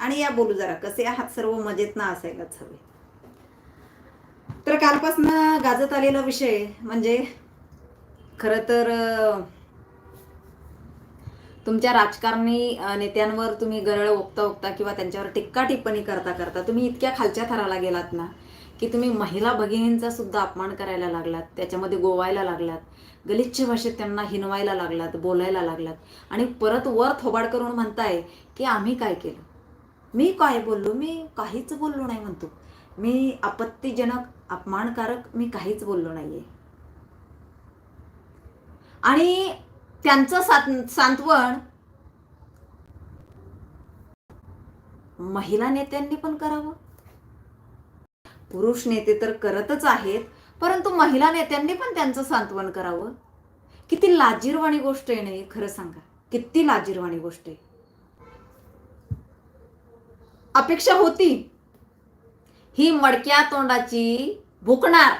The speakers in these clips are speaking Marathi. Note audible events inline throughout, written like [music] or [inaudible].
आणि या बोलू जरा कसे आहात सर्व? मजेत ना असायलाच हवे. तर कालपासनं गाजत आलेला विषय म्हणजे खरं तर तुमच्या राजकारणी नेत्यांवर तुम्ही गरळ ओकता ओकता किंवा त्यांच्यावर टिक्का टिप्पणी करता करता तुम्ही इतक्या खालच्या थराला गेलात ना की तुम्ही महिला भगिनींचा सुद्धा अपमान करायला लागलात त्याच्यामध्ये गोवायला लागलात गलिच्छ भाषेत त्यांना हिनवायला लागलात बोलायला लागलात आणि परत वर थोबाड करून म्हणताय की आम्ही काय केलं? मी काय बोललो? मी काहीच बोललो नाही म्हणतो. मी आपत्तीजनक अपमानकारक मी काहीच बोललो नाहीये. आणि त्यांचं सात सांत्वन महिला नेत्यांनी पण करावं. पुरुष नेते तर करतच आहेत परंतु महिला नेत्यांनी पण त्यांचं सांत्वन करावं. किती लाजीरवाणी गोष्ट आहे नाही खरं सांगा. किती लाजीरवाणी गोष्ट आहे. अपेक्षा होती. ही मडक्या तोंडाची भुकणार.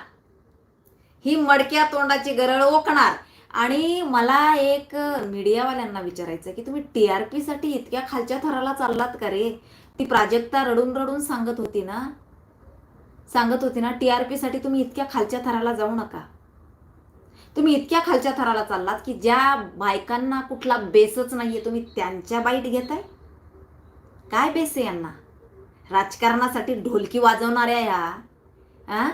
ही मडक्या तोंडाची गरळ ओकणार. आणि मला एक मीडियावाल्यांना विचारायचं की तुम्ही टी आर पीसाठी इतक्या खालच्या थराला चाललात का रे? ती प्राजक्ता रडून रडून सांगत होती ना? सांगत होती ना टी आर पीसाठी तुम्ही इतक्या खालच्या थराला जाऊ नका. तुम्ही इतक्या खालच्या थराला चाललात की ज्या बायकांना कुठला बेसच नाहीये तुम्ही त्यांच्या बाईट घेताय? काय बेस आहे यांना? राजकारणासाठी ढोलकी वाजवणाऱ्या या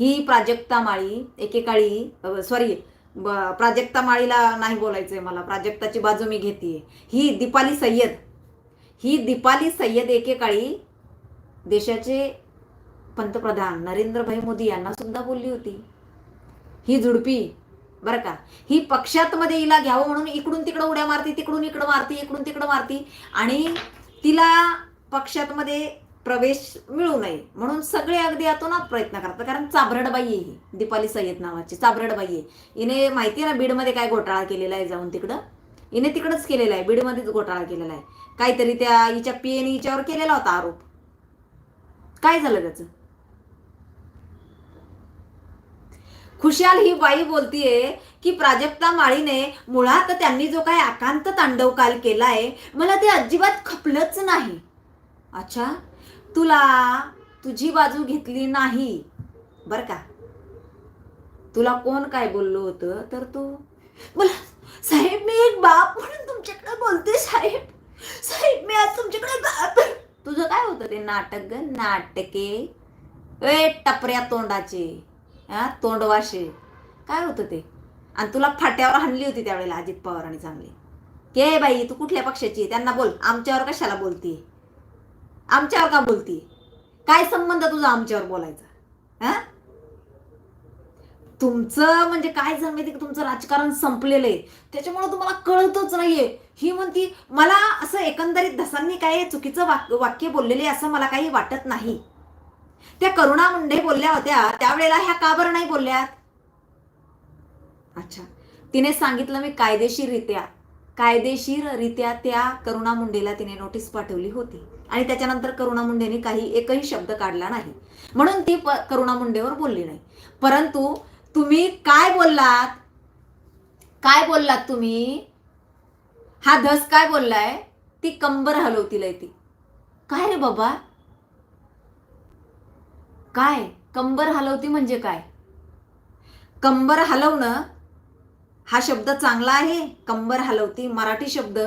ही प्राजक्ता माळी एकेकाळी सॉरी प्राजक्ता माळीला नाही बोलायचंय मला प्राजक्ताची बाजू मी घेते. ही दीपाली सय्यद. ही दीपाली सय्यद एकेकाळी देशाचे पंतप्रधान नरेंद्रभाई मोदी यांना सुद्धा बोलली होती. ही झुडपी बरं का? ही पक्षात मध्ये हिला घ्यावं म्हणून इकडून तिकडं उड्या मारती तिकडून इकडं मारती इकडून तिकडं मारती आणि तिला पक्षात मध्ये प्रवेश मिळू नये. म्हणून सगळे अगदी यातूनच प्रयत्न करतात. कारण चाभरडबाई आहे ही. दीपाली सय्यद नावाची चाबरडबाई आहे. हिने माहिती आहे ना बीडमध्ये काय घोटाळा केलेला आहे जाऊन तिकडं? हिने तिकडंच केलेला आहे. बीडमध्येच घोटाळा केलेला आहे. काहीतरी त्या हिच्या पीएने हिच्यावर केलेला होता आरोप. काय झालं त्याचं? खुशाल ही बाई बोलतीये की प्राजक्ता माळीने मुळात त्यांनी जो काय आकांत तांडव काल केलाय मला ते अजिबात खपलंच नाही. अच्छा तुला तुझी बाजू घेतली नाही. बर का? तुला कोण काय बोललो होतं? तर तू मला साहेब मी एक बाप म्हणून तुमच्याकडे बोलते साहेब. साहेब मी आज तुमच्याकडे बाप. तुझं काय होतं ते नाटक नाटके. ए टपऱ्या तोंडाचे. हा? तोंडवाशे काय होतं ते? आणि तुला फाट्यावर हाणली होती त्यावेळेला अजित पवारांनी चांगली. के बाई तू कुठल्या पक्षाची आहे? त्यांना बोल. आमच्यावर कशाला बोलतीये आमच्यावर का बोलतीये काय संबंध तुझा आमच्यावर बोलायचा? हा? तुमचं म्हणजे काय झालं माहिती तुमचं राजकारण संपलेलं आहे. त्याच्यामुळे तुम्हाला कळतच नाहीये. ही म्हणती मला असं एकंदरीत धसांनी काय चुकीचं वाक्य वाक्य बोललेले असं मला काही वाटत नाही. त्या करुणा मुंडे बोलल्या होत्या. त्यावेळेला ह्या का बरं नाही बोलल्यात? अच्छा. तिने सांगितलं मी कायदेशीररित्या कायदेशीररित्या त्या करुणा मुंडेला तिने नोटीस पाठवली होती. आणि त्याच्यानंतर करुणा मुंडेने काही एकही शब्द काढला नाही. म्हणून ती प- करुणा मुंडेवर बोलली नाही. परंतु तुम्ही काय बोललात? काय बोललात तुम्ही? हा धस काय बोललाय? ती कंबर हलवतील ती. काय रे बाबा? काय? कंबर हलवती म्हणजे काय? कंबर हलवणं हा शब्द चांगला आहे. कंबर हलवती मराठी शब्द.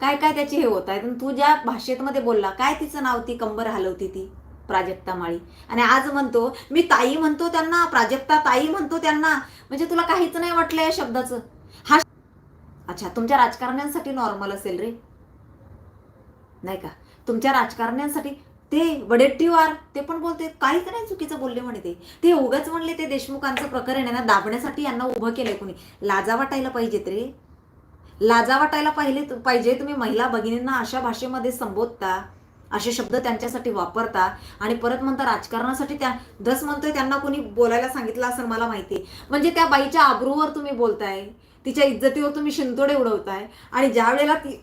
काय काय त्याची हे होत आहे तू ज्या भाषेतमध्ये बोलला काय तिचं नाव ती कंबर हलवती ती? प्राजक्ता माळी. आणि आज म्हणतो मी ताई म्हणतो त्यांना प्राजक्ता ताई म्हणतो त्यांना. म्हणजे तुला काहीच नाही वाटलं या शब्दाचं? हा अच्छा तुमच्या राजकारण्यांसाठी नॉर्मल असेल रे. नाही का? तुमच्या राजकारण्यांसाठी ते वडेट्टीवार ते पण बोलते काहीच नाही चुकीचं बोलले म्हणे ते. ते उगाच म्हणले ते देशमुखांचं प्रकरण आहे ना दाबण्यासाठी यांना उभं केलंय कोणी. लाजा वाटायला पाहिजेत रे. लाजा वाटायला पाहिले पाहिजे तुम्ही महिला भगिनींना अशा भाषेमध्ये संबोधता असे शब्द त्यांच्यासाठी वापरता आणि परत म्हणता राजकारणासाठी त्या दस म्हणतोय त्यांना कोणी बोलायला सांगितलं असं मला माहिती म्हणजे त्या बाईच्या आबरूवर तुम्ही बोलताय तिच्या इज्जतीवर तुम्ही शिंतोडे उडवताय आणि ज्या वेळेला ती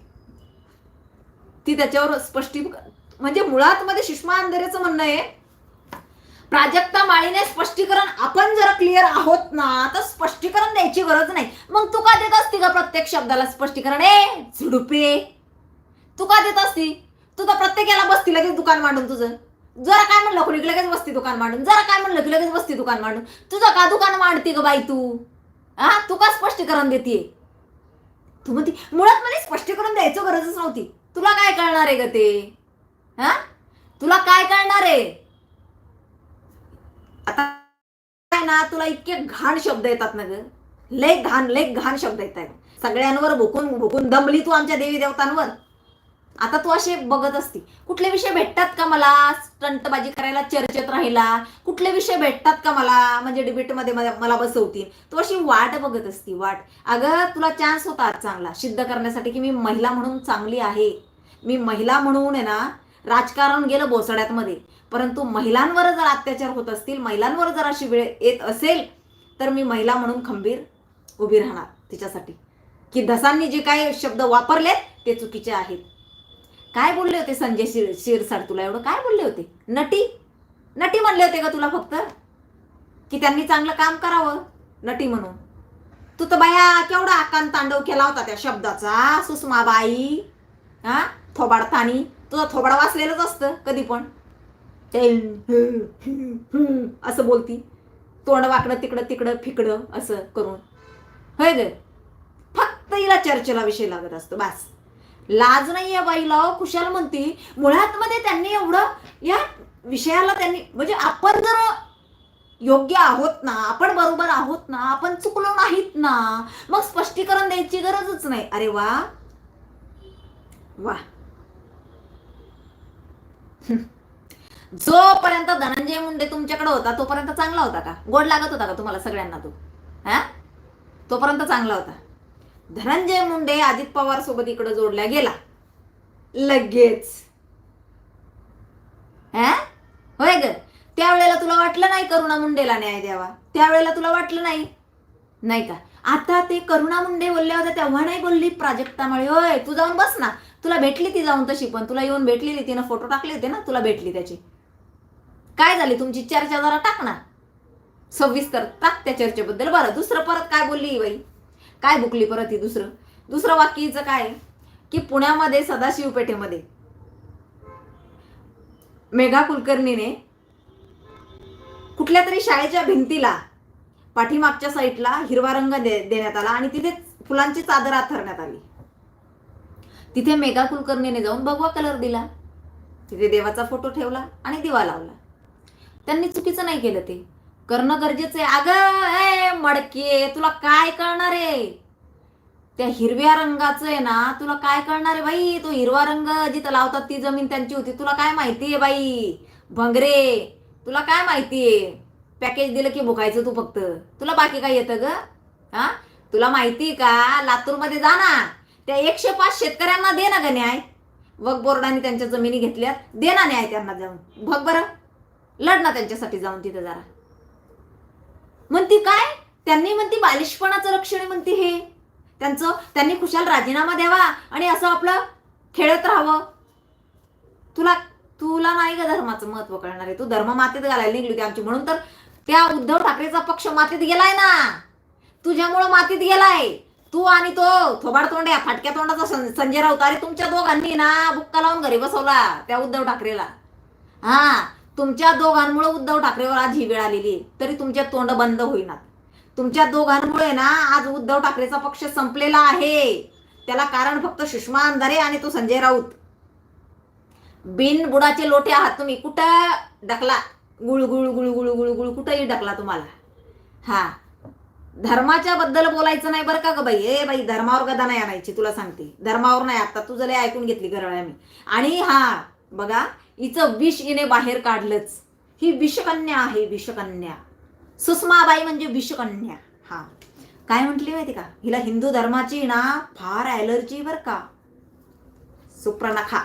ती त्याच्यावर स्पष्टी म्हणजे मुळात मध्ये सुषमा अंधरेचं म्हणणं आहे प्राजक्ता माळीने स्पष्टीकरण आपण जर क्लिअर आहोत ना तर स्पष्टीकरण द्यायची गरज नाही. मग तू का देत असती का प्रत्येक शब्दाला स्पष्टीकरण? ए झुडपे! तू का देत असती? तू तर प्रत्येकाला बसती लगेच दुकान मांडून तुझं. जरा काय म्हणलं कोणी की लगेच बसती दुकान मांडून? जरा काय म्हणलं की लगेच बसती दुकान मांडून? तुझं का दुकान मांडते ग बाई तू? हा तू का स्पष्टीकरण देते तू म्हणती मुळात मला स्पष्टीकरण द्यायचं गरजच नव्हती. तुला काय कळणार आहे ग ते? हा? तुला काय कळणार आहे? आता काय ना तुला इतके घाण शब्द येतात ना ग. लय घाण लय घाण शब्द येत आहेत सगळ्यांवर भुकून भुकून दमली तू आमच्या देवी देवतांवर. आता तू असे बघत असती. कुठले विषय भेटतात का मला? स्टंटबाजी करायला चर्चेत राहिला कुठले विषय भेटतात का मला? म्हणजे डिबेटमध्ये मला मला बसवतील. तू अशी वाट बघत असती वाट. अगं तुला चान्स होता आज चांगला. सिद्ध करण्यासाठी की मी महिला म्हणून चांगली आहे. मी महिला म्हणून आहे ना राजकारण गेलं बोसड्यातमध्ये. परंतु महिलांवर जर अत्याचार होत असतील महिलांवर जर अशी वेळ येत असेल तर मी महिला म्हणून खंबीर उभी राहणार तिच्यासाठी. की धसांनी जे काही शब्द वापरलेत ते चुकीचे आहेत. काय बोलले होते संजय शिर शिरसाट तुला? एवढं काय बोलले होते? नटी? नटी म्हणले होते का तुला फक्त? की त्यांनी चांगलं काम करावं नटी म्हणून. तू तर बाया केवढा आकांत तांडव केला होता त्या शब्दाचा सुषमाबाई हा? थोबाडतानी. तुझं थोबडा वाचलेलंच असतं कधी पण. ते असं बोलती. तोंड वाकडं तिकडं तिकडं फिकडं असं करून. होय ग? फक्त हिला चर्चेला विषय लागत असतो बास. लाज नाही आहे बाईला हो. खुशाल म्हणती. मुळात मध्ये त्यांनी एवढं या विषयाला त्यांनी म्हणजे आपण जर योग्य आहोत ना आपण बरोबर आहोत ना आपण चुकलो नाहीत ना मग स्पष्टीकरण द्यायची गरजच नाही. अरे वा. वा. [laughs] जोपर्यंत धनंजय मुंडे तुमच्याकडे होता तोपर्यंत चांगला होता का? गोड लागत होता का तुम्हाला सगळ्यांना तो? हा? तोपर्यंत चांगला होता. धनंजय मुंडे अजित पवार सोबत इकडे जोडला गेला. लगेच. हा? होय ग. त्यावेळेला तुला वाटलं नाही करुणा मुंडेला न्याय द्यावा? त्यावेळेला तुला वाटलं नाही? नाही का? आता ते करुणा मुंडे बोलल्या होत्या तेव्हा नाही बोलली प्राजक्तामुळे. होय तू जाऊन बस ना. तुला भेटली ती जाऊन तशी पण तुला येऊन भेटलेली तिनं फोटो टाकले होते ना तुला भेटली त्याची. काय झाली तुमची चर्चा जरा टाक ना. सविस्तर टाक त्या चर्चेबद्दल. बरं दुसरं परत काय बोलली ही बाई? काय बुकली परत ही दुसरं? दुसरं वाक्यचं काय? की पुण्यामध्ये सदाशिव पेठेमध्ये मेघा कुलकर्णीने कुठल्या तरी शाळेच्या भिंतीला पाठीमागच्या साईडला हिरवा रंग दे देण्यात आला आणि तिथे फुलांची चादर आथरण्यात आली. तिथे मेघा कुलकर्णीने जाऊन भगवा कलर दिला. तिथे देवाचा फोटो ठेवला आणि दिवा लावला. त्यांनी चुकीचं नाही केलं ते. करणं गरजेचं आहे. अगं मडके तुला काय कळणार आहे? त्या हिरव्या रंगाचं आहे ना तुला काय करणार आहे बाई? तो हिरवा रंग जिथं लावतात ती जमीन त्यांची होती. तुला काय माहिती आहे बाई? भंगरे तुला काय माहिती आहे? पॅकेज दिलं की भुकायचं तू फक्त. तुला बाकी काय येतं ग? हा? तुला माहिती का? लातूरमध्ये जा ना. त्या एकशे पाच शेतकऱ्यांना दे ना ग न्याय. वक बोर्डाने त्यांच्या जमिनी घेतल्या दे ना न्याय त्यांना जाऊन. बघ बरं. लढ ना त्यांच्यासाठी जाऊन तिथं जरा. म्हणती काय? त्यांनी म्हणती बालिशपणाचं रक्षण म्हणती हे. त्यांचं त्यांनी खुशाल राजीनामा द्यावा आणि असं आपलं खेळत राहावं. तुला तुला नाही ग धर्माचं महत्त्व कळणार आहे. तू धर्म मातीत घालायला निघली होती आमची. म्हणून तर त्या उद्धव ठाकरेचा पक्ष मातीत गेलाय ना. तुझ्यामुळं मातीत गेलाय. तू आणि तो थोबाड तोंड्या फाटक्या तोंडाचा संजय राऊत अरे तुमच्या दोघांनी ना बुक्का लावून घरी बसवला त्या उद्धव ठाकरेला. हा तुमच्या दोघांमुळे उद्धव ठाकरेवर आज ही वेळ आलेली तरी तुमच्या तोंड बंद होईनात तुमच्या दोघांमुळे ना आज उद्धव ठाकरेचा पक्ष संपलेला आहे. त्याला कारण फक्त सुषमा अंधारे आणि तो संजय राऊत. बिन बुडाचे लोटे आहात तुम्ही. कुठं ढकला? गुळ गुळ गुळ गुळ कुठंही ढकला तुम्हाला. हा धर्माच्या बद्दल बोलायचं नाही बरं का ग बाई? ए बाई धर्मावर गदा नाही आणायची तुला सांगते. धर्मावर नाही आता तू लय ऐकून घेतली गरळ्या मी. आणि हा बघा हिचं विष हिने बाहेर काढलंच. ही विषकन्या आहे विषकन्या. सुषमाबाई म्हणजे विषकन्या. हा. काय म्हटली माहिती का? हिला हिंदू धर्माची ना फार ॲलर्जी बर का. सुप्रनखा.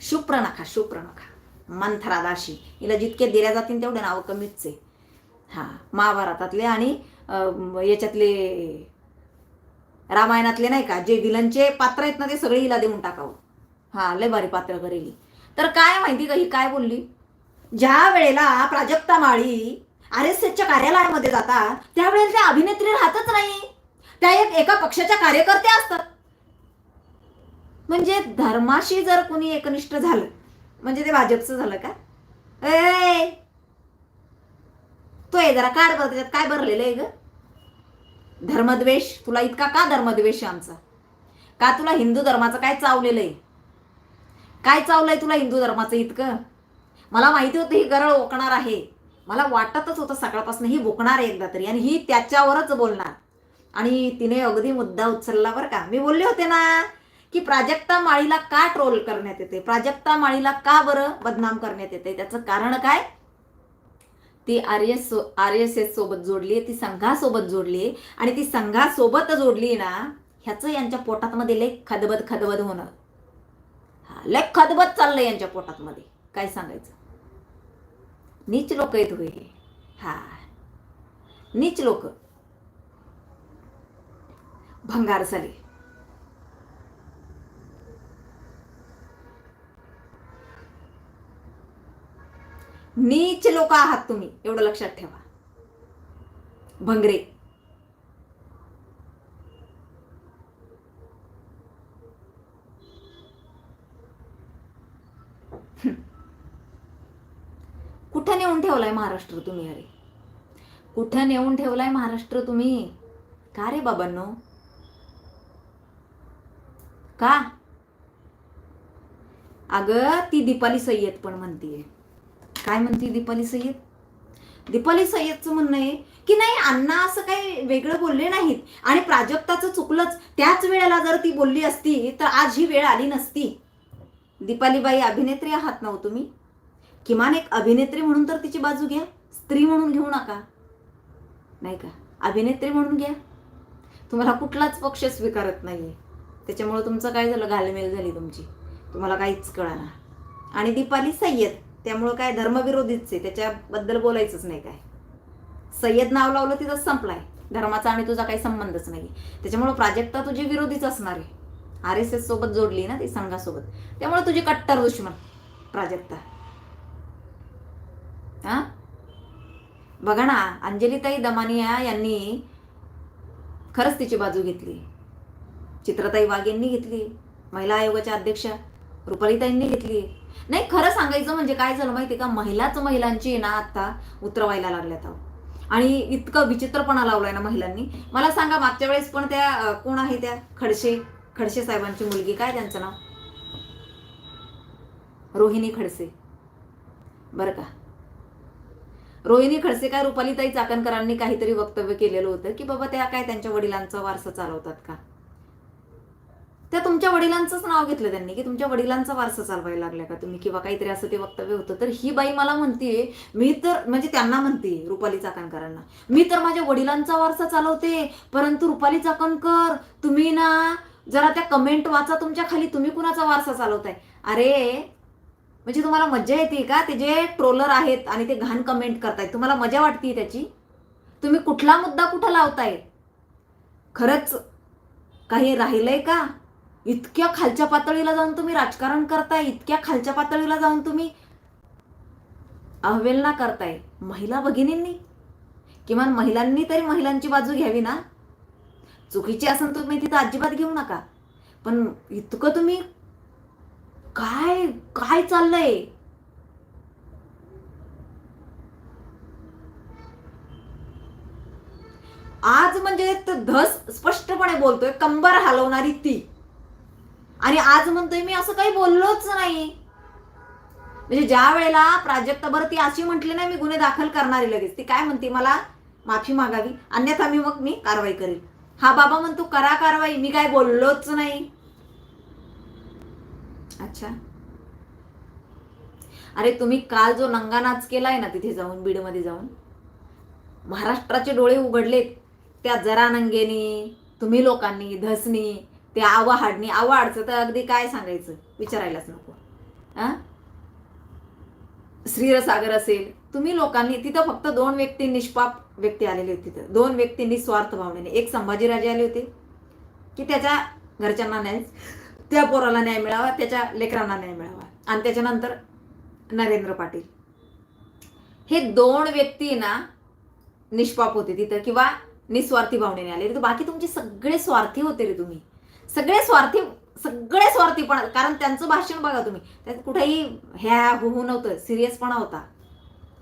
शुप्रनखा शुप्रनखा मंथरादाशी. हिला जितके दिल्या जातील तेवढे नावं कमीच आहे. हा महाभारतातले आणि याच्यातले रामायणातले नाही का जे विलनचे पात्र आहेत ना ते सगळे हिला देऊन टाकावं. हा लय भारी पात्र करेली. तर काय माहिती का ही काय बोलली? ज्या वेळेला प्राजक्ता माळी आर एस एसच्या कार्यालयामध्ये जातात त्यावेळेला त्या अभिनेत्री राहतच नाही. त्या एक एका पक्षाच्या कार्यकर्त्या असतात. म्हणजे धर्माशी जर कुणी एकनिष्ठ झालं म्हणजे ते भाजपचं झालं का? ए! तो आहे जरा काढ बरं त्याच्यात काय भरलेलं आहे ग? धर्मद्वेष? तुला इतका का धर्मद्वेष आहे आमचा? का तुला हिंदू धर्माचं काय चावलेलं आहे? काय चावलंय तुला हिंदू धर्माचं इतकं? मला माहिती होतं ही गरळ ओकणार आहे. मला वाटतच होतं सकाळपासून ही बोकणार आहे एकदा तरी. आणि ही त्याच्यावरच बोलणार. आणि तिने अगदी मुद्दा उचलला बरं का. मी बोलले होते ना की प्राजक्ता माळीला का ट्रोल करण्यात येते? प्राजक्ता माळीला का बरं बदनाम करण्यात येते? त्याचं कारण काय? ती R S R S S सोबत जोडली आहे ती संघासोबत जोडली आहे. आणि ती संघासोबत जोडली ना ह्याचं यांच्या पोटात मध्ये लय खदबद खदबद होणार. हा लय खदबद चाललंय यांच्या पोटात मध्ये काय सांगायचं? नीच लोक आहेत होय हे. हा. नीच लोक. भंगार झाले नीच लोक आहात तुम्ही एवढं लक्षात ठेवा. भंगरे. कुठं नेऊन ठेवलाय महाराष्ट्र तुम्ही अरे? कुठं नेऊन ठेवलाय महाराष्ट्र तुम्ही? का रे बाबांनो? का? अगं ती दीपाली सय्यद पण म्हणतीये. काय म्हणते दीपाली सय्यद? दीपाली सय्यदचं म्हणणं आहे की नाही अण्णा असं काही वेगळं बोलले नाहीत. आणि प्राजक्ताचं चुकलंच त्याच वेळेला जर ती बोलली असती तर आज ही वेळ आली नसती. दीपालीबाई अभिनेत्री आहात ना हो तुम्ही? किमान एक अभिनेत्री म्हणून तर तिची बाजू घ्या. स्त्री म्हणून घेऊ नका. नाही का? अभिनेत्री म्हणून घ्या. तुम्हाला कुठलाच पक्ष स्वीकारत नाहीये. त्याच्यामुळे तुमचं काय झालं? घालमेल झाली तुमची. तुम्हाला काहीच कळणार. आणि दीपाली सय्यद त्यामुळं काय धर्मविरोधीच आहे त्याच्याबद्दल बोलायचंच नाही काय. सय्यद नाव लावलं तिथं संपलाय. धर्माचा आणि तुझा काही संबंधच नाही. त्याच्यामुळे प्राजक्ता तुझी विरोधीच असणार आहे. आर एस एस सोबत जोडली ना ती संघासोबत. त्यामुळे तुझी कट्टर दुश्मन प्राजक्ता. हा? बघा ना अंजलीताई दमानिया यांनी खरंच तिची बाजू घेतली. चित्रताई वाघ यांनी घेतली. महिला आयोगाच्या अध्यक्षा रुपालीताईंनी घेतली. नाही खरं सांगायचं म्हणजे काय झालं माहिती का? महिलाच महिलांची ना आता उतरवायला लागल्यात आणि इतकं विचित्रपणा लावलाय ना महिलांनी. मला सांगा मागच्या वेळेस पण त्या कोण आहे त्या? खडसे खडसे साहेबांची मुलगी. काय त्यांचं नाव? रोहिणी खडसे. बरं का. रोहिणी खडसे काय रुपालीताई चाकणकरांनी काहीतरी वक्तव्य केलेलं होतं की बाबा त्या काय त्यांच्या वडिलांचा वारसा चालवतात का? त्या तुमच्या वडिलांचंच नाव घेतलं त्यांनी की तुमच्या वडिलांचा वारसा चालवायला लागला का तुम्ही? किंवा काहीतरी असं ते वक्तव्य होतं. तर ही बाई मला म्हणतीये मी तर म्हणजे त्यांना म्हणते रुपाली चाकणकरांना मी तर माझ्या वडिलांचा वारसा चालवते परंतु रुपाली चाकणकर तुम्ही ना जरा त्या कमेंट वाचा तुमच्या खाली तुम्ही कुणाचा वारसा चालवताय? अरे म्हणजे तुम्हाला मज्जा येते का? ते जे ट्रोलर आहेत आणि ते घाण कमेंट करतायत तुम्हाला मजा वाटते त्याची? तुम्ही कुठला मुद्दा कुठं लावताय खरंच काही राहिलंय का? इतक्या खालच्या पातळीला जाऊन तुम्ही राजकारण करताय इतक्या खालच्या पातळीला जाऊन तुम्ही अवहेलना करताय महिला भगिनींनी किमान महिलांनी तरी महिलांची बाजू घ्यावी ना चुकीची असेल तुम्ही तिथं अजिबात घेऊ नका पण इतकं तुम्ही काय काय चाललंय आज म्हणजे धस स्पष्टपणे बोलतोय कंबर हलवणारी ती आणि आज म्हणतोय मी असं काही बोललोच नाही. म्हणजे ज्या वेळेला प्राजक्ता बरं ती अशी म्हटली नाही मी गुन्हे दाखल करणारी लगेच. ती काय म्हणते? मला माफी मागावी. अन्यथा मी मग मी कारवाई करेल. हा बाबा म्हणतो करा कारवाई. मी काय बोललोच नाही. अच्छा. अरे तुम्ही काल जो नंगा नाच केलाय ना तिथे जाऊन बीडमध्ये जाऊन महाराष्ट्राचे डोळे उघडलेत त्या जरा नंगेनी तुम्ही लोकांनी धसनी ते आवाहाडनी आवाडचं तर अगदी काय सांगायचं? विचारायलाच नको. श्रीरसागर असेल तुम्ही लोकांनी तिथं फक्त दोन व्यक्ती निष्पाप व्यक्ती आलेले होते तिथं. दोन व्यक्ती निस्वार्थ भावनेने. एक संभाजीराजे आले होते की त्याच्या घरच्यांना न्याय त्या पोराला न्याय मिळावा त्याच्या लेकरांना न्याय मिळावा. आणि त्याच्यानंतर नरेंद्र पाटील. हे दोन व्यक्ती ना निष्पाप होते तिथं किंवा निस्वार्थी भावनेने आले तर बाकी तुमचे सगळे स्वार्थी होते रे तुम्ही. सगळे स्वार्थी सगळे स्वार्थीपणा कारण त्यांचं भाषण बघा तुम्ही. त्यात कुठेही ह्या होऊ नव्हतं सिरियसपणा होता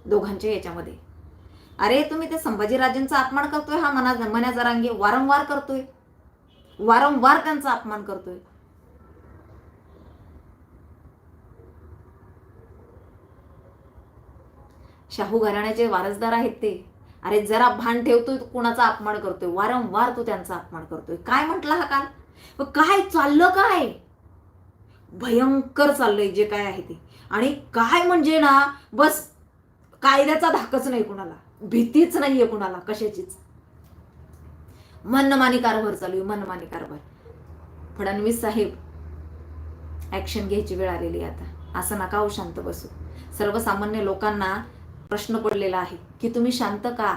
दोघांच्या याच्यामध्ये. अरे तुम्ही ते संभाजीराजेंचा अपमान करतोय हा मना मन्या जरांगे वारंवार करतोय. वारंवार त्यांचा अपमान करतोय. शाहू घराण्याचे वारसदार आहेत ते. अरे जरा भान ठेवतोय कुणाचा अपमान करतोय? वारंवार तू त्यांचा अपमान करतोय. काय म्हटलं हा काल? मग काय चाललं काय? भयंकर चाललंय जे काय आहे ते. आणि काय म्हणजे ना बस कायद्याचा धाकच नाही कुणाला. भीतीच नाहीये कुणाला कशाचीच. मनमानी कारभार चालू आहे मनमानी कारभार. फडणवीस साहेब ऍक्शन घ्यायची वेळ आलेली आहे आता. असं नका हो शांत बसू. सर्वसामान्य लोकांना प्रश्न पडलेला आहे की तुम्ही शांत का?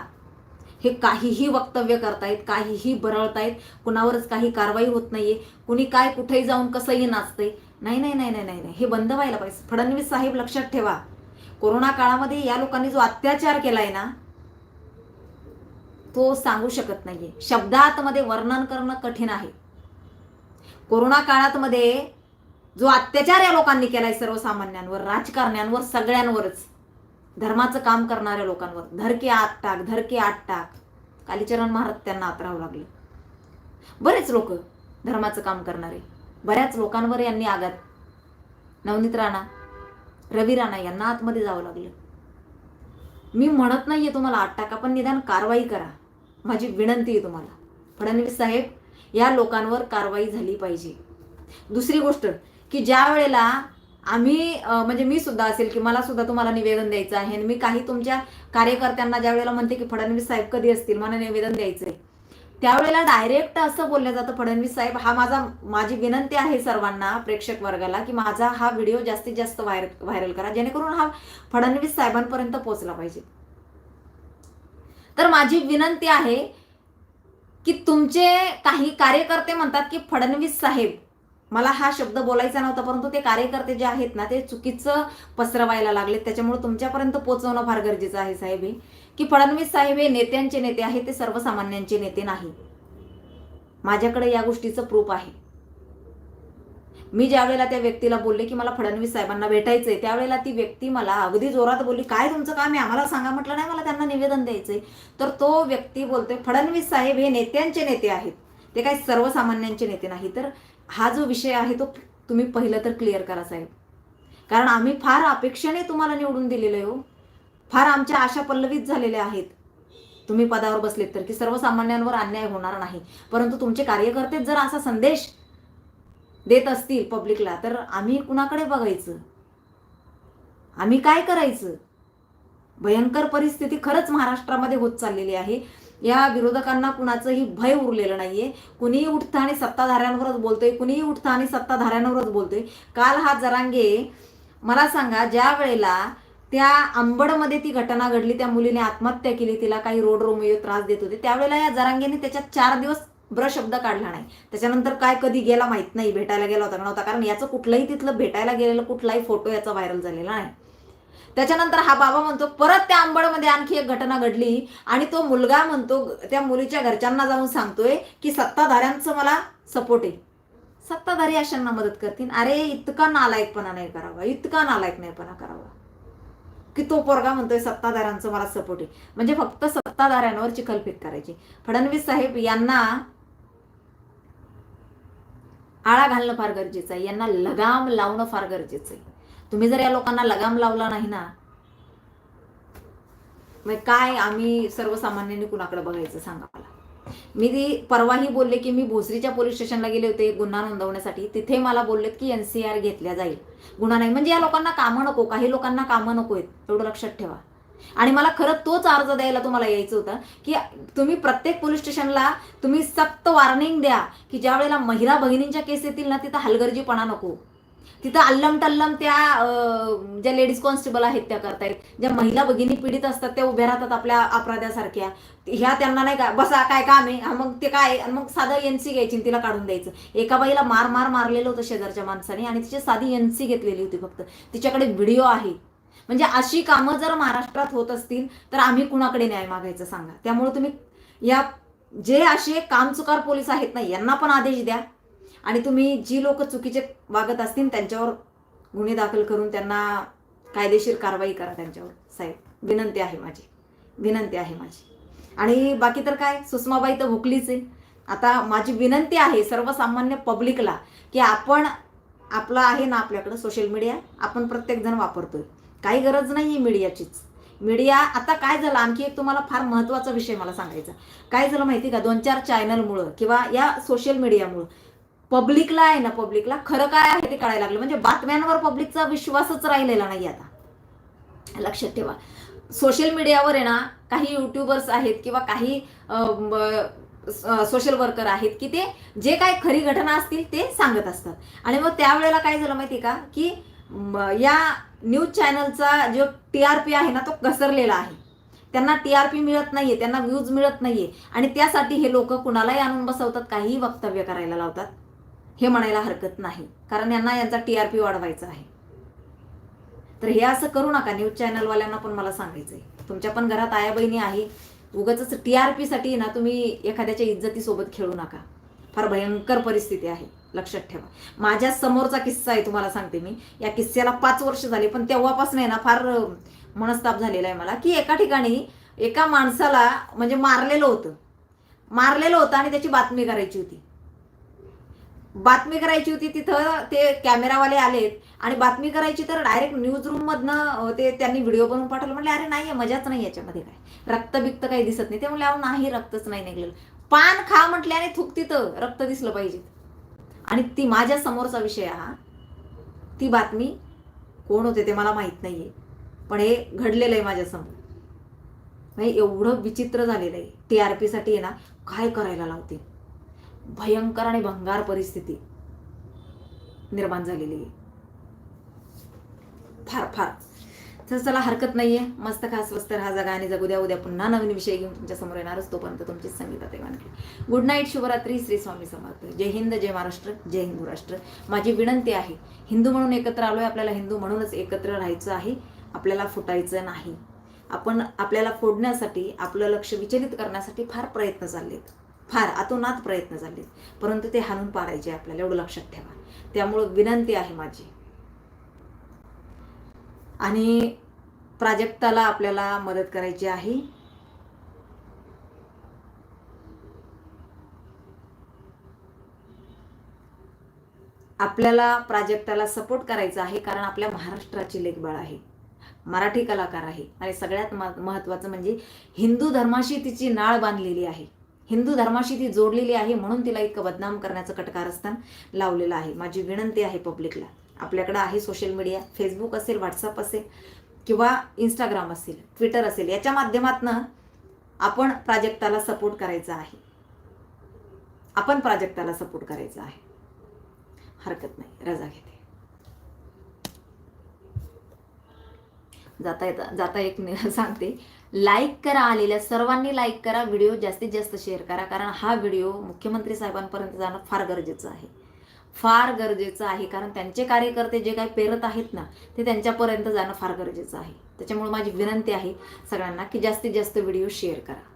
हे काहीही वक्तव्य करतायत काहीही बरळतायत कुणावरच काही कारवाई होत नाहीये. कुणी काय कुठेही जाऊन कसंही नाचते नाही नाही नाही नाही नाही नाही. हे बंद व्हायला पाहिजे. फडणवीस साहेब लक्षात ठेवा. कोरोना काळामध्ये या लोकांनी जो अत्याचार केलाय ना तो सांगू शकत नाहीये. शब्दात मध्ये वर्णन करणं कठीण आहे. कोरोना काळात मध्ये जो अत्याचार या लोकांनी केलाय सर्वसामान्यांवर राजकारण्यांवर सगळ्यांवरच धर्माचं काम करणाऱ्या लोकांवर. धरके आत टाक धरके आत टाक. कालीचरण महाराज त्यांना आत लागले. बरेच लोक धर्माचं काम करणारे. बऱ्याच लोकांवर यांनी आघात. नवनीत राणा रवी राणा यांना आतमध्ये जावं लागलं. मी म्हणत नाहीये तुम्हाला आत टाका पण निदान कारवाई करा. माझी विनंती आहे तुम्हाला. फडणवीस साहेब या लोकांवर कारवाई झाली पाहिजे. दुसरी गोष्ट की ज्या वेळेला आम्ही म्हणजे मी सुद्धा असेल की मला सुद्धा तुम्हाला निवेदन द्यायचं आहे आणि मी काही तुमच्या कार्यकर्त्यांना ज्या वेळेला म्हणते की फडणवीस साहेब कधी असतील मला निवेदन द्यायचंय. त्यावेळेला डायरेक्ट असं बोललं जातं फडणवीस साहेब हा माझा माझी विनंती आहे सर्वांना प्रेक्षक वर्गाला की माझा हा व्हिडिओ जास्तीत जास्त व्हायर व्हायरल करा जेणेकरून हा फडणवीस साहेबांपर्यंत पोहोचला पाहिजे. तर माझी विनंती आहे की तुमचे काही कार्यकर्ते म्हणतात की फडणवीस साहेब मला हा शब्द बोलायचा नव्हता परंतु ते कार्यकर्ते जे आहेत ना ते चुकीचं पसरवायला लागले त्याच्यामुळे तुमच्यापर्यंत पोहोचवणं फार गरजेचं आहे साहेब हे. की फडणवीस साहेब हे नेत्यांचे नेते आहेत ते सर्वसामान्यांचे नेते नाही. माझ्याकडे या गोष्टीचं प्रूफ आहे. मी ज्या वेळेला त्या व्यक्तीला बोलले की मला फडणवीस साहेबांना भेटायचंय त्यावेळेला ती व्यक्ती मला अगदी जोरात बोलली काय तुमचं काम आहे? आम्हाला सांगा. म्हटलं नाही मला त्यांना निवेदन द्यायचंय. तर तो व्यक्ती बोलतोय फडणवीस साहेब हे नेत्यांचे नेते आहेत. ते काही सर्वसामान्यांचे नेते नाही. तर हा जो विषय आहे तो तुम्ही पहिलं तर क्लिअर करा साहेब. कारण आम्ही फार अपेक्षेने तुम्हाला निवडून दिलेलं हो. फार आमच्या आशा पल्लवित झालेल्या आहेत. तुम्ही पदावर बसलेत तर की सर्वसामान्यांवर अन्याय होणार नाही. परंतु तुमचे कार्यकर्ते जर असा संदेश देत असतील पब्लिकला तर आम्ही कुणाकडे बघायचं? आम्ही काय करायचं? भयंकर परिस्थिती खरंच महाराष्ट्रामध्ये होत चाललेली आहे. या विरोधकांना कुणाचंही भय उरलेलं नाहीये. कुणीही उठतं आणि सत्ताधाऱ्यांवरच बोलतोय कुणीही उठतं आणि सत्ताधाऱ्यांवरच बोलतोय. काल हा जरांगे मला सांगा ज्या वेळेला त्या आंबडमध्ये ती घटना घडली त्या मुलीने आत्महत्या केली तिला काही रोड रोमियो त्रास देत होते त्यावेळेला या जरांगेने त्याच्यात चार दिवस ब्र शब्द काढला नाही. त्याच्यानंतर काय कधी गेला माहीत नाही भेटायला गेला होता का नव्हता कारण याचं कुठलंही तिथलं भेटायला गेलेलं कुठलाही फोटो याचा व्हायरल झालेला नाही. त्याच्यानंतर हा बाबा म्हणतो परत त्या आंबडमध्ये आणखी एक घटना घडली आणि तो मुलगा म्हणतो त्या मुलीच्या घरच्यांना जाऊन सांगतोय की सत्ताधाऱ्यांचं मला सपोर्ट आहे. सत्ताधारी अशांना मदत करतील. अरे इतका नालायकपणा नाही करावा इतका नालायक नाहीपणा करावा. की तो पोरगा म्हणतोय सत्ताधाऱ्यांचं मला सपोर्ट आहे. म्हणजे फक्त सत्ताधाऱ्यांवर चिखलफेक करायची. फडणवीस साहेब यांना आळा घालणं फार गरजेचं आहे. यांना लगाम लावणं फार गरजेचं आहे. तुम्ही जर या लोकांना लगाम लावला नाही ना मग काय आम्ही सर्वसामान्यांनी कुणाकडे बघायचं सांगा मला मी ती परवाही बोलले की मी भोसरीच्या पोलीस स्टेशनला गेले होते गुन्हा नोंदवण्यासाठी. तिथे मला बोललेत की एन सी आर घेतल्या जाईल. गुन्हा नाही. म्हणजे या लोकांना कामं नको काही लोकांना कामं नको आहेत. एवढं लक्षात ठेवा. आणि मला खरं तोच अर्ज द्यायला तुम्हाला यायचं होतं की तुम्ही प्रत्येक पोलीस स्टेशनला तुम्ही सक्त वॉर्निंग द्या की ज्या वेळेला महिला भगिनींच्या केस येतील ना तिथं हलगर्जीपणा नको. तिथं अल्लम टल्लम त्या ज्या लेडीज कॉन्स्टेबल आहेत त्या करतायत ज्या महिला भगिनी पीडित असतात त्या उभ्या राहतात आपल्या अपराध्यासारख्या. ह्या त्यांना नाही का बसा काय काम आहे? मग ते काय? मग साधं एनसी घ्यायची आणि तिला काढून द्यायचं. एका बाईला मार मार मारलेलं होतं शेजारच्या माणसाने आणि तिची साधी एनसी घेतलेली होती फक्त. तिच्याकडे व्हिडिओ आहे. म्हणजे अशी कामं जर महाराष्ट्रात होत असतील तर आम्ही कुणाकडे न्याय मागायचं सांगा? त्यामुळे तुम्ही या जे असे कामचुकार पोलीस आहेत ना यांना पण आदेश द्या. आणि तुम्ही जी लोक चुकीचे वागत असतील त्यांच्यावर गुन्हे दाखल करून त्यांना कायदेशीर कारवाई करा त्यांच्यावर. साहेब विनंती आहे माझी. विनंती आहे माझी. आणि बाकी तर काय? सुषमाबाई तर भुकलीच आहे. आता माझी विनंती आहे सर्वसामान्य पब्लिकला की आपण आपला आहे ना आपल्याकडं सोशल मीडिया आपण प्रत्येकजण वापरतोय. काही गरज नाही आहे मीडियाचीच मीडिया आता काय झालं? आणखी एक तुम्हाला फार महत्त्वाचा विषय मला सांगायचा. काय झालं माहिती का? दोन चार चॅनलमुळं किंवा या सोशल मीडियामुळं पब्लिकला आहे ना पब्लिकला खरं काय आहे ते कळायला लागलं. म्हणजे बातम्यांवर पब्लिकचा विश्वासच राहिलेला नाही आता. लक्षात ठेवा. सोशल मीडियावर आहे ना काही युट्यूबर्स आहेत किंवा काही सोशल वर्कर आहेत की ते जे काय खरी घटना असतील ते सांगत असतात. आणि मग त्यावेळेला काय झालं माहिती का? की या न्यूज चॅनलचा जो टी आर पी आहे ना तो घसरलेला आहे. त्यांना टी आर पी मिळत नाहीये त्यांना व्ह्यूज मिळत नाहीये. आणि त्यासाठी हे लोक कुणालाही आणून बसवतात काहीही वक्तव्य करायला लावतात. हे म्हणायला हरकत नाही. कारण यांना यांचा टी आर पी वाढवायचा आहे. तर हे असं करू नका. न्यूज चॅनलवाल्यांना पण मला सांगायचं आहे तुमच्या पण घरात आया बहिणी आहे. उगाच टी आर पी साठी ना तुम्ही एखाद्याच्या इज्जतीसोबत खेळू नका. फार भयंकर परिस्थिती आहे. लक्षात ठेवा. माझ्या समोरचा किस्सा आहे तुम्हाला सांगते मी. या किस्स्याला पाच वर्ष झाले पण तेव्हापासून आहे ना फार मनस्ताप झालेला आहे मला की एका ठिकाणी एका माणसाला म्हणजे मारलेलं होतं. मारलेलं होतं आणि त्याची बातमी करायची होती. बातमी करायची होती तिथं ते कॅमेरावाले आलेत. आणि बातमी करायची तर डायरेक्ट न्यूज रूम मधनं ते त्यांनी व्हिडिओ बनवून पाठवलं. म्हटलं अरे नाही मजाच नाही याच्यामध्ये काय. रक्त बिक्त काही दिसत नाही. ते म्हणले अहो नाही रक्तच नाही निघलेलं. पान खा म्हटल्याने थुक तिथं. रक्त दिसलं पाहिजे. आणि ती माझ्या समोरचा विषय हा. ती बातमी कोण होते ते मला माहीत नाहीये. पण हे घडलेलं आहे माझ्यासमोर म्हणजे एवढं विचित्र झालेलं आहे. टी आर पीसाठी आहे ना काय करायला लावते भयंकर आणि भंगार परिस्थिती निर्माण झालेली आहे. फार फार. तर चला हरकत नाहीये. मस्त खा स्वस्त राहा जगा आणि जगू द्या. उद्या पुन्हा नवीन विषय घेऊन तुमच्यासमोर येणारच. तोपर्यंत तुमचीच संगीता तेव्हा गुड नाईट शुभरात्री श्री स्वामी समर्थ. जय हिंद जय महाराष्ट्र जय हिंदू राष्ट्र. माझी विनंती आहे हिंदू म्हणून एकत्र आलोय आपल्याला हिंदू म्हणूनच एकत्र राहायचं आहे. आपल्याला फुटायचं नाही. आपण आपल्याला फोडण्यासाठी आपलं लक्ष विचलित करण्यासाठी फार प्रयत्न चाललेत. फार अतोनात प्रयत्न झाले. परंतु ते हाणून पाडायचे आपल्याला एवढं लक्षात ठेवा. त्यामुळं विनंती आहे माझी. आणि प्राजक्ताला आपल्याला मदत करायची आहे. आपल्याला प्राजक्ताला सपोर्ट करायचा आहे कारण आपल्या महाराष्ट्राची लेखबाळ आहे. मराठी कलाकार आहे. आणि सगळ्यात महत्त्वाचं म्हणजे हिंदू धर्माशी तिची नाळ बांधलेली आहे. हिंदू धर्माशी ती जोडलेली आहे म्हणून तिला इतकं बदनाम करण्याचं कटकारस्थान लावलेलं आहे. माझी विनंती आहे पब्लिकला आपल्याकडं आहे सोशल मीडिया फेसबुक असेल व्हॉट्सअप असेल किंवा इंस्टाग्राम असेल ट्विटर असेल याच्या माध्यमातनं आपण प्राजक्ताला सपोर्ट करायचा आहे. आपण प्राजक्ताला सपोर्ट करायचा आहे. हरकत नाही. रजा घेते. जाता येता जाता एक सांगते. लाईक करा आलेल्या सर्वांनी लाईक करा. व्हिडिओ जास्तीत जास्त शेअर करा. कारण हा व्हिडिओ मुख्यमंत्री साहेबांपर्यंत जाणं फार गरजेचं आहे. फार गरजेचं आहे. कारण त्यांचे कार्यकर्ते जे काही पेरत आहेत ना ते त्यांच्यापर्यंत जाणं फार गरजेचं आहे. त्याच्यामुळे माझी विनंती आहे सगळ्यांना की जास्तीत जास्त व्हिडिओ शेअर करा.